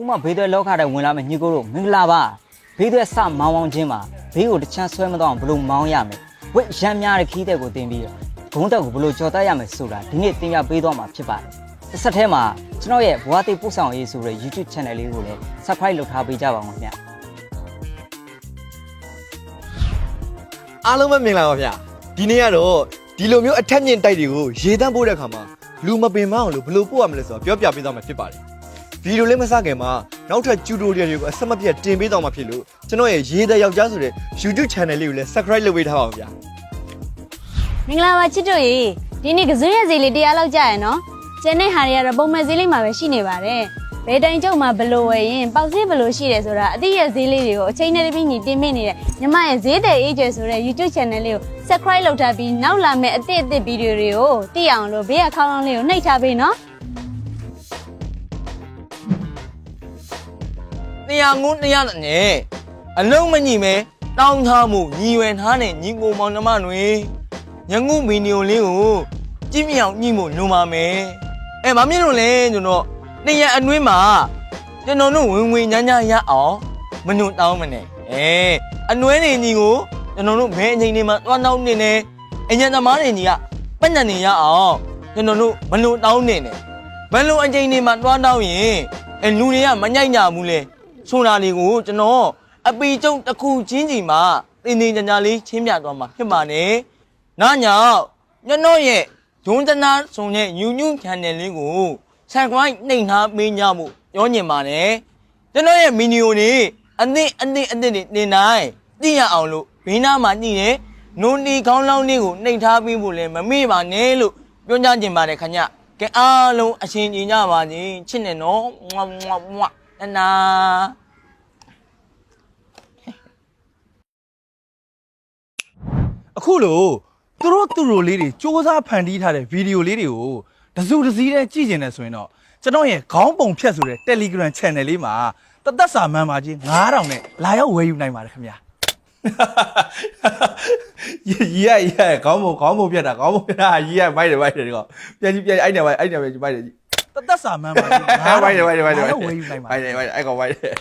ခုမှဘေးသွဲလောကတဲ့ဝင်လာမယ်ညီကိုတို့မင်္ဂလာပါဘေးသွဲစမောင်းမောင်းချင်းမှာဘေးကိုတစ်ချမ်းဆွဲမတော့အောင်ဘလို့မောင်းရမယ်ဝိတ်ရမ်းများတဲ့ခီးတဲ့ကိုတင်ပြီးတော့ဂုံးတက်ကိုဘလို့ကြော်တတ်ရမယ်ဆိုတာဒီနေ့တင်ပြပေးတော့မှာဖြစ်ပါတယ်တစ်ဆက်တည်းမှာကျွန်တော်ရဲ့ဘွားတိတ်ပို့ဆောင်ရေးဆိုတဲ့ YouTube channel လေးကိုလည်း subscribe လုပ်ထားပေးကြပါဦးခင်ဗျအားလုံးပဲမင်္ဂလာပါဗျာဒီနေ့ကတော့ဒီလိုမျိုးအထက်မြင့်တိုက်တွေကိုရေတန်းပို့တဲ့ခါမှာလူမပင်မအောင်လို့ဘယ်လိုပို့ရမလဲဆိုတော့ပြောပြပေးသွားမှာဖြစ်ပါတယ် ဗီဒီယိုလေးမစခင်မှာနောက်ထပ်ကျူတိုရီယယ်တွေကိုအဆက်မပြတ်တင်ပေးသွားမှာဖြစ်လို့ကျွန်တော်ရဲ့ရေတဲ့ယောက်ျားဆိုတဲ့ YouTube channel လေးကိုလည်း subscribe လုပ်ပေးထားပါဦးဗျာမင်္ဂလာပါချစ်တို့ရေဒီနေ့ကစွန်းရဲ့ဈေးလေးတရားလောက်ကြရနော်ကျန်တဲ့ဟာတွေကတော့ပုံမှန်ဈေးလေးမှာပဲရှိနေပါတယ်ဘယ်တိုင်ကျုံမှာဘလို့ဝယ်ရင်ပေါက်ဈေးဘလို့ရှိတယ်ဆိုတာအတိရဲ့ဈေးလေးတွေကိုအချိန်နဲ့တစ်ပြည့်ညီတင်ပြနေတဲ့ညီမရဲ့ဈေးတဲ့ age ဆိုတဲ့ YouTube channel လေးကို subscribe လုပ်ထားပြီးနောက်လာမယ့်အသစ်အသစ်ဗီဒီယိုတွေကိုသိအောင်လို့ဘေးကခေါင်းလောင်းလေးကိုနှိပ်ထားပေးနော် တရားငုံတရားနဲ့အလုံးမညီမဲတောင်းထားမှုညီဝယ်ထားတဲ့ညီကိုမောင်နှမတွေညငုဗီဒီယိုလေးကိုကြည့်မြအောင်ညှိမို့လိုပါမယ်အဲမမြင်လို့လဲကျွန်တော်နေရအတွင်းမှာကျွန်တော်တို့ဝင်ဝင်ညာညာရအောင်မညွတ်တောင်းမနဲ့အဲအနှွဲနေညီကိုကျွန်တော်တို့ဘယ်အချိန်နေမှာသွားတောင်းနေနေအញ្ញံသမားတွေညီကပတ်ညံနေရအောင်ကျွန်တော်တို့မလို့တောင်းနေနေဘယ်လိုအချိန်နေမှာသွားတောင်းရင်အဲလူတွေကမညိုက်ညာဘူးလေ ဆိုတာတွေကိုကျွန်တော်အပီကျုံတစ်ခုချင်းစီမှာတင်းတင်းကြပ်ကြပ်လေးချင်းပြသွားမှာဖြစ်ပါတယ်။နားညောင်ကျွန်တော်ရဲ့ဒွန်းတနာဆုံတဲ့ YouTube channel လေးကို subscribe နှိပ်ထားပေးကြဖို့ပြောညင်ပါတယ်။ကျွန်တော်ရဲ့ဗီဒီယိုတွေအသစ်အသစ်အသစ်တွေတင်တိုင်းသိရအောင်လို့ဘေးနားမှာညှိတယ်နုံဒီခေါင်းလောင်းလေးကိုနှိပ်ထားပေးဖို့လည်းမမေ့ပါနဲ့လို့ပြောကြချင်ပါတယ်ခင်ဗျ။ကဲအားလုံးအရှင်ကြီးကြပါစေချစ်နေနော်မွတ်မွတ်မွတ်တနာ အခုလို့သူတို့သူတို့လေးတွေစ조사ဖန်တီးထားတဲ့ဗီဒီယိုလေးတွေကိုတစုတစည်းတည်းကြည့်ကျင်တယ်ဆိုရင်တော့ကျွန်တော်ရဲ့ခေါင်းပုံဖြတ်ဆိုတဲ့ Telegram Channel လေးမှာတသက်စာမန်ပါကြီး9000နဲ့လာရောက်ဝယ်ယူနိုင်ပါတယ်ခင်ဗျာရီရီရရီရခေါင်းပုံခေါင်းပုံဖြတ်တာခေါင်းပုံဖြတ်တာရီရမိုက်တယ်မိုက်တယ်ဒီကောင်ပြန်ကြည့်ပြန်ကြည့်အဲ့နေမိုက်အဲ့နေမိုက်မိုက်တယ်တသက်စာမန်ပါကြီး9000ဝိုင်းတယ်ဝိုင်းတယ်ဝိုင်းတယ်လာရောက်ဝယ်ယူနိုင်ပါဝိုင်းတယ်ဝိုင်းတယ်အဲ့ကောင်ဝိုင်းတယ်